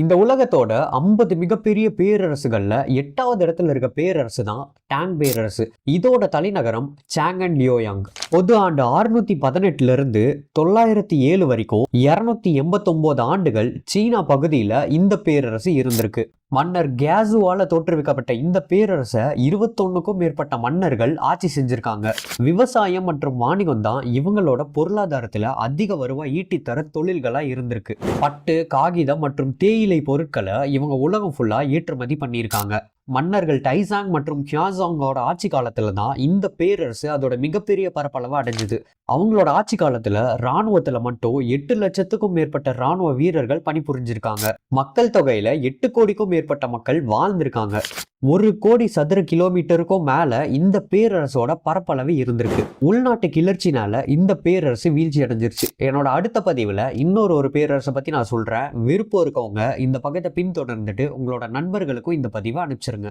இந்த உலகத்தோட ஐம்பது மிகப்பெரிய பேரரசுகள்ல எட்டாவது இடத்துல இருக்க பேரரசு தான் டாங் பேரரசு. இதோட தலைநகரம் சாங்கன் லியோயாங். பொது ஆண்டு அறுநூத்தி பதினெட்டுல இருந்து தொள்ளாயிரத்தி ஏழு வரைக்கும் இருநூத்தி எண்பத்தொன்பது ஆண்டுகள் சீனா பகுதியில இந்த பேரரசு இருந்திருக்கு. மன்னர் கேசுவால தோற்றுவிக்கப்பட்ட இந்த பேரரசை இருபத்தொன்னுக்கும் மேற்பட்ட மன்னர்கள் ஆட்சி செஞ்சிருக்காங்க. விவசாயம் மற்றும் வாணிகம் தான் இவங்களோட பொருளாதாரத்துல அதிக வருவாய் ஈட்டித்தர தொழில்களா இருந்திருக்கு. பட்டு காகிதம் மற்றும் தேயிலை பொருட்களை இவங்க உலகம் ஃபுல்லா ஏற்றுமதி பண்ணியிருக்காங்க. மன்னர்கள் டைசாங் மற்றும் கியாசாங்கோட ஆட்சி காலத்துல தான் இந்த பேரரசு அதோட மிகப்பெரிய பரப்பளவை அடைஞ்சது. அவங்களோட ஆட்சி காலத்துல ராணுவத்துல மட்டும் எட்டு லட்சத்துக்கும் மேற்பட்ட ராணுவ வீரர்கள் பணிபுரிஞ்சிருக்காங்க. மக்கள் தொகையில எட்டு கோடிக்கும் மேற்பட்ட மக்கள் வாழ்ந்திருக்காங்க. ஒரு கோடி சதுர கிலோமீட்டருக்கும் மேல இந்த பேரரசோட பரப்பளவு இருந்திருக்கு. உள்நாட்டு கிளர்ச்சினால இந்த பேரரசு வீழ்ச்சி அடைஞ்சிருச்சு. என்னோட அடுத்த பதிவுல இன்னொரு ஒரு பேரரசை பத்தி நான் சொல்றேன். விருப்பம் இருக்கவங்க இந்த பக்கத்தை பின்தொடர்ந்துட்டு உங்களோட நண்பர்களுக்கும் இந்த பதிவை அனுப்பிச்சிருங்க.